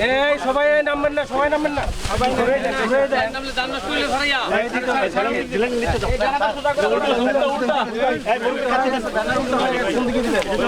এই সবাই নামবেন না সবাই নামবেন না। সবাই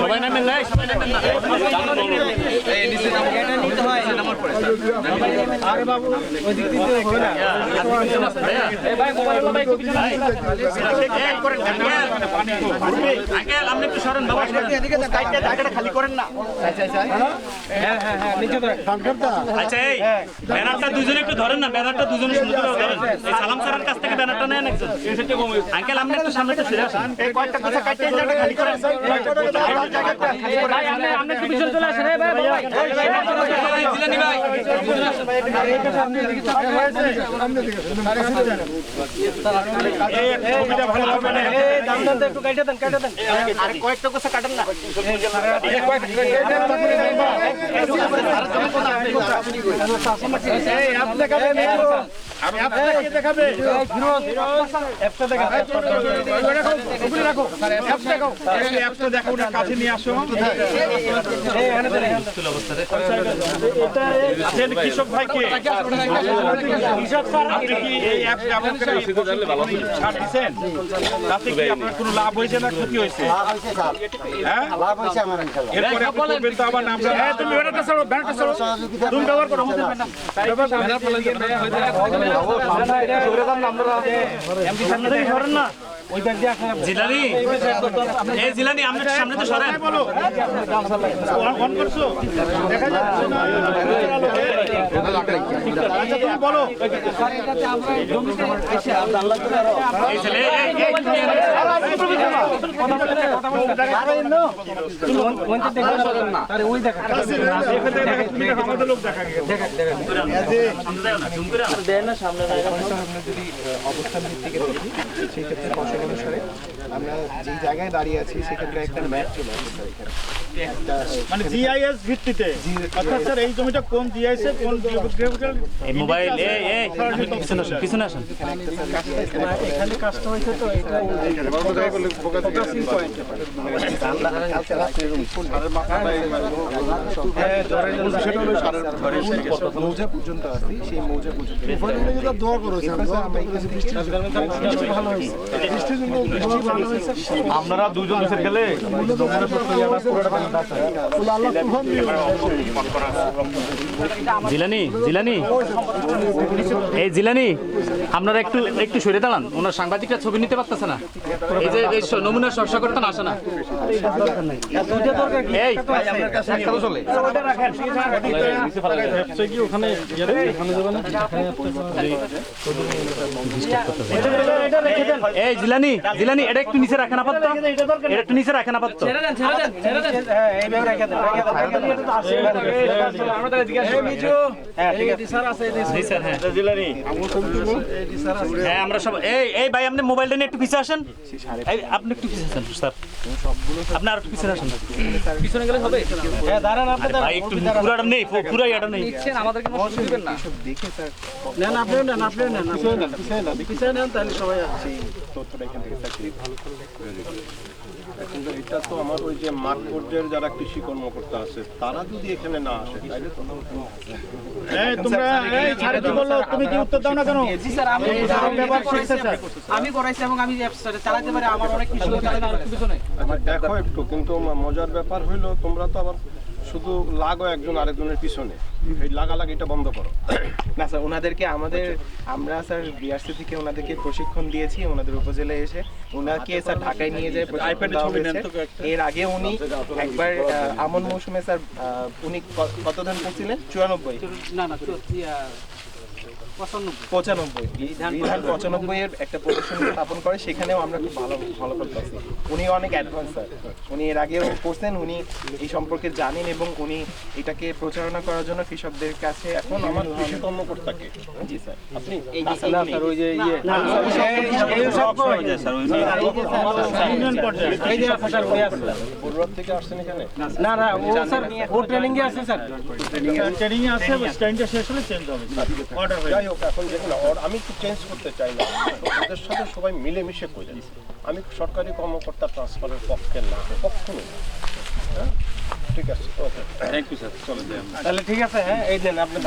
সবাই নামেন নাই সবাই নামেন না। আরে বাবু ওই দিক দিয়ে হবে না। এই ভাই মোবাইল ভাই একটু পিছনে আসুন। আঙ্কেল আপনি একটু সরেন বাবা খালি করেন না হ্যাঁ হ্যাঁ হ্যাঁ নিচে আচ্ছা এই ব্যানারটা দুজনে একটু ধরেন না ব্যানারটা দুজনে সুন্দর করে ধরেন এই সালাম স্যারের কাছ থেকে ব্যানারটা নেন একজন আঙ্কেল আপনি একটু সামনে একটু ফিরে আসুন এই কয়েকটা কথা কাটতে এই খালি করেন ভাই আপনি আপনি একটু পিছনে চলে আসেন ভাই ভাই জিলানি ভাই এই দাম দাম একটু কাটে দেন কাটে দেন আর কয়েকটা কথা কাটেন না এই আপনি কৃষক ভাইকে আপনি কি এই অ্যাপ ছাড় দিচ্ছেন তাতে কি আপনার কোনো লাভ হয়েছে না ক্ষতি হয়েছে হ্যাঁ এরপরে আপনি তো আবার নাম হ্যাঁ তুমি ব্যানারটা ছাড়ো ব্যানারটা ছাড়ো তুমি ব্যবহার করো আমাদের ব্যানার ব্যাগ দিয়ে আসেন জিলানি? সামনে করছ অবস্থান ভিত্তিকে সেই ক্ষেত্রে অনুসারে। আমরা যে জায়গায় দাঁড়িয়ে আছি সেক্ষেত্রে একটা ম্যাপ চলে আসবে এখানে। মানে জিআইএস ভিত্তিতে? অর্থাৎ স্যার এই জমিটা কোন জিআইএস এ কোন জিওগ্রাফিক্যাল এই মোবাইল আপনি একটু পিছনে আসুন। পিছনে আসুন। এখানে কাজটা হয়েছে তো এটা মৌজা পর্যন্ত আসি সেই মৌজা পর্যন্ত। আপনারা দুজন দেশের গেলে জিলানি জিলানি। এই জিলানি, আপনারা একটু একটু সরে দাঁড়ান। ওনার সাংবাদিকরা ছবি নিতে পারতেছে না। এই যে, এই নমুনা চর্চা করতে আসে না। এই জিলানি জিলানি এটা একটু নিচে রাখেন আপাতত। এটা একটু নিচে রাখেন আপাতত। হ্যাঁ এটা হ্যাঁ হ্যাঁ। হ্যাঁ আমরা সব এই এই ভাই আপনি মোবাইলটা নিয়ে একটু পিছিয়ে আসেন। আপনি একটু পিছিয়ে আসেন স্যার। আপনি আর একটু পিছিয়ে আসেন হ্যাঁ দাঁড়ান আপনি ভাই একটু পুরাটা নেই পুরা ইয়াটা নেই। দেখে স্যার। নেন আপনিও নেন আপনিও নেন। আপনিও নেন পিছিয়ে নেন। তাহলে সবাই আছে তথ্যটা এখান থেকে স্যার কিন্তু এটা তো আমার ওই যে মাঠ পর্যায়ের যারা কৃষি কর্মকর্তা আছে তারা যদি এখানে না আসে তাহলে তো এই তোমরা এই ছাড়ে কি বলল? তুমি কি উত্তর দাও না কেন? জি স্যার আমি এই ব্যবহার শিখছে স্যার। আমি করাইছি এবং আমি অ্যাপসটা চালাতে পারি আমার অনেক কিছু চালাতে আর একটু পিছনে আমার দেখো একটু কিন্তু মজার ব্যাপার হইল তোমরা তো আবার শুধু লাগো একজন আরেকজনের পিছনে। এই লাগালাগি এটা বন্ধ করো। না স্যার ওনাদেরকে আমাদের আমরা স্যার বিআরসি থেকে ওনাদেরকে প্রশিক্ষণ দিয়েছি ওনাদের উপজেলায় এসে। ওনাকে স্যার ঢাকায় নিয়ে যায় এর আগে উনি একবার আহ, আমন মৌসুমে স্যার আহ, উনি কত ধান করছিলেন চুরানব্বই। না না পঁচানব্বই পঁচানব্বই এই ধান পঁচানব্বই এর একটা প্রদর্শনী স্থাপন করে সেখানেও আমরা খুব ভালো ফলাফল পাচ্ছি উনি অনেক অ্যাডভান্স স্যার উনি এর আগেও করছেন উনি এই সম্পর্কে জানেন এবং উনি এটাকে প্রচারণা করার জন্য কৃষকদের কাছে এখন আমার আমার কৃষি কর্মকর্তাকে জি স্যার আপনি এই যে না স্যার ওই যে ইয়ে থেকে আসছেন এখানে না না ও স্যার ও ট্রেনিং এ আছে স্যার ট্রেনিং আছে স্ট্যান্ডটা শেষ হলে চেঞ্জ হবে অর্ডার যাবে। হোক এখন যেখানে আমি একটু চেঞ্জ করতে চাই না। ওদের সাথে সবাই মিলেমিশে করে। আমি সরকারি কর্মকর্তা ট্রান্সফারের পক্ষে না কখনো না। হ্যাঁ? ঠিক আছে ওকে। থ্যাংক ইউ স্যার চলে যাই তাহলে ঠিক আছে হ্যাঁ এই দেন আপনি